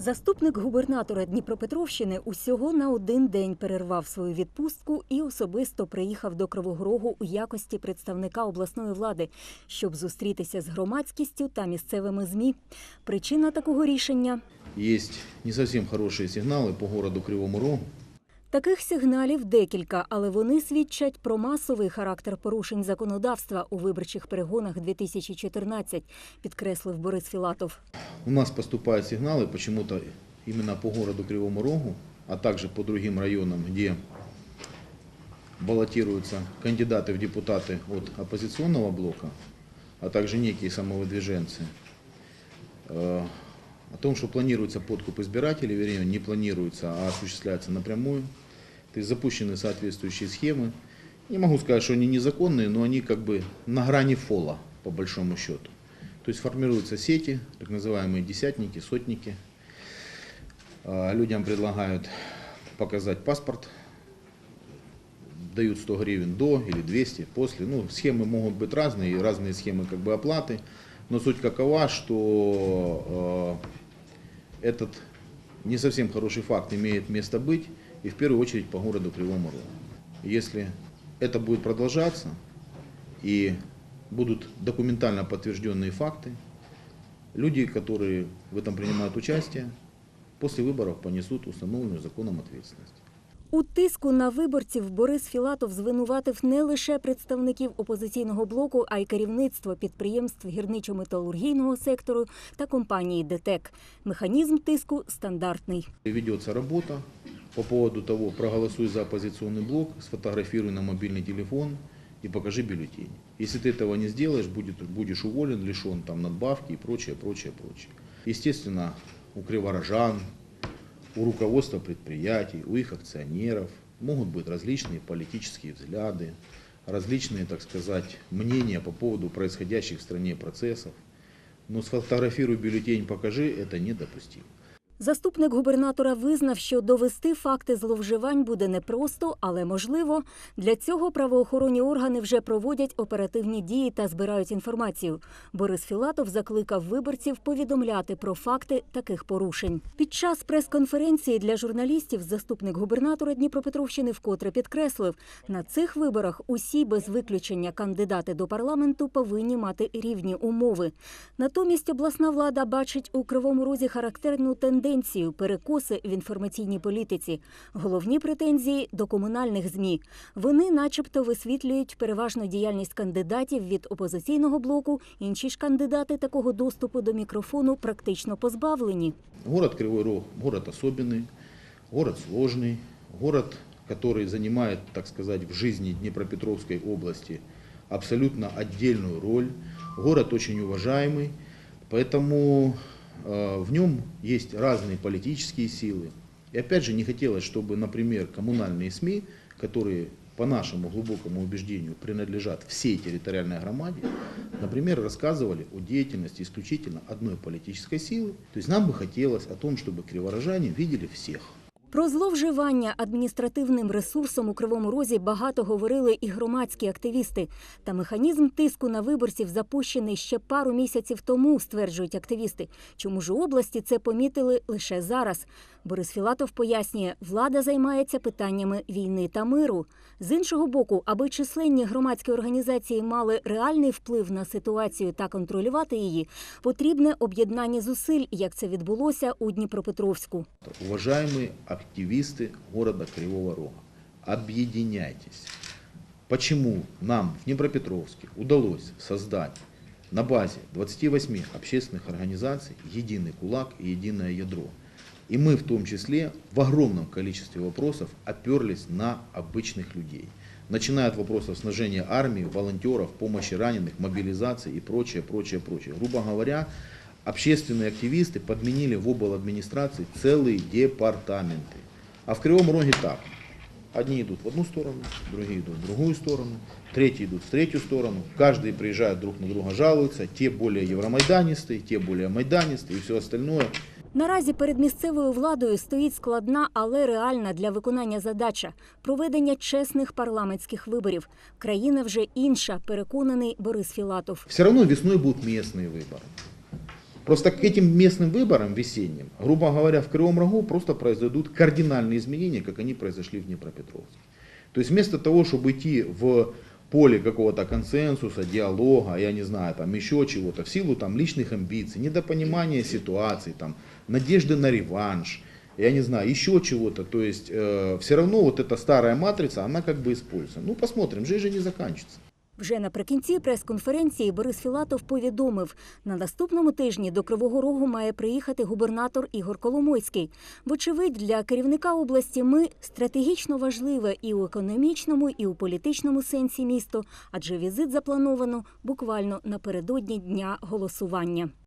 Заступник губернатора Дніпропетровщини усього на один день перервав свою відпустку і особисто приїхав до Кривого Рогу у якості представника обласної влади, щоб зустрітися з громадськістю та місцевими змі. Причина такого рішення є не зовсім хороші сигнали по городу Кривому Рогу. Таких сигналів декілька, але вони свідчать про масовий характер порушень законодавства у виборчих перегонах 2014, підкреслив Борис Філатов. У нас поступают сигналы почему-то именно по городу Кривому Рогу, а также по другим районам, где баллотируются кандидаты в депутаты от оппозиционного блока, а также некие самовыдвиженцы, э, о том, что планируется подкуп избирателей, вернее, не планируется, а осуществляется напрямую. То есть запущены соответствующие схемы. Не могу сказать, что они незаконные, но они как бы на грани фола, по большому счету. То есть формируются сети, так называемые десятники, сотники. А, Людям предлагают показать паспорт, дают 100 гривен до или 200 после. Ну, схемы могут быть разные, и разные схемы как бы оплаты. Но суть какова, что э, этот не совсем хороший факт имеет место быть, и в первую очередь по городу Кривому Рогу. Если это будет продолжаться, и будут документально подтвержденные факты, люди, которые в этом принимают участие, после выборов понесут установленную законом ответственность. У тиску на виборців Борис Філатов звинуватив не лише представників опозиційного блоку, а й керівництво підприємств гірничо-металургійного сектору та компанії ДТЕК. Механізм тиску стандартний. Ведется работа по поводу того, проголосуй за оппозиционный блок, сфотографируй на мобильный телефон и покажи бюллетень. Если ты этого не сделаешь, будет, будешь уволен, лишен там надбавки и прочее, прочее, прочее. Естественно, у криворожан, у руководства предприятий, у их акционеров могут быть различные политические взгляды, различные, так сказать, мнения по поводу происходящих в стране процессов. Но сфотографируй бюллетень, покажи, это недопустимо. Заступник губернатора визнав, що довести факти зловживань буде непросто, але можливо. Для цього правоохоронні органи вже проводять оперативні дії та збирають інформацію. Борис Філатов закликав виборців повідомляти про факти таких порушень. Під час прес-конференції для журналістів заступник губернатора Дніпропетровщини вкотре підкреслив, на цих виборах усі без виключення кандидати до парламенту повинні мати рівні умови. Натомість обласна влада бачить у кривому розі характерну тенденцію перекоси в інформаційній політиці. Головні претензії до комунальних змі. Вони, начебто, висвітлюють переважно діяльність кандидатів від опозиційного блоку. Інші ж кандидати такого доступу до мікрофону практично позбавлені. Город Кривой Рог – город особенный, город сложный, город, который занимает, так сказать, в жизни Днепропетровской области абсолютно отдельную роль, город очень уважаемый, поэтому э, в нем есть разные политические силы. И опять же не хотелось, чтобы, например, коммунальные СМИ, которые по нашему глубокому убеждению принадлежат всей территориальной громаде, например, рассказывали о деятельности исключительно одной политической силы. То есть нам бы хотелось о том, чтобы криворожане видели всех. Про зловживання адміністративним ресурсом у Кривому Розі багато говорили і громадські активісти. Та механізм тиску на виборців запущений ще пару місяців тому, стверджують активісти. Чому ж у області це помітили лише зараз? Борис Філатов пояснює, влада займається питаннями війни та миру. З іншого боку, аби численні громадські організації мали реальний вплив на ситуацію та контролювати її, потрібне об'єднання зусиль, як це відбулося у Дніпропетровську. Уважаемые активисты города Кривого Рога, объединяйтесь. Почему нам в Днепропетровске удалось создать на базе 28 общественных организаций единый кулак и единое ядро? И мы в том числе в огромном количестве вопросов оперлись на обычных людей. Начиная от вопросов снабжения армии, волонтеров, помощи раненых, мобилизации и прочее, прочее, прочее. Грубо говоря, общественные активисты подменили в обл. администрации целые департаменты. А в Кривом Роге так. Одни идут в одну сторону, другие идут в другую сторону, третьи идут в третью сторону. Каждый приезжает друг на друга, жалуются. Те более евромайданистые, те более майданистые и все остальное. Наразі перед місцевою владою стоїть складна, але реальна для виконання задача проведення чесних парламентських виборів. Країна вже інша, переконаний Борис Філатов. Все равно весной будут местные выборы. Просто к этим местным выборам весенним, грубо говоря, в Кривом Рогу просто произойдут кардинальные изменения, как они произошли в Днепропетровске. То есть вместо того, чтобы идти в поле какого-то консенсуса, диалога, я не знаю, там еще чего-то, в силу там личных амбиций, недопонимания ситуации, там, надежды на реванш, я не знаю, еще чего-то, то есть все равно вот эта старая матрица, она как бы используется. Ну посмотрим, жизнь же не заканчивается. Вже наприкінці прес-конференції Борис Філатов повідомив, на наступному тижні до Кривого Рогу має приїхати губернатор Ігор Коломойський. Вочевидь, для керівника області ми стратегічно важливе і у економічному, і у політичному сенсі місто, адже візит заплановано буквально напередодні дня голосування.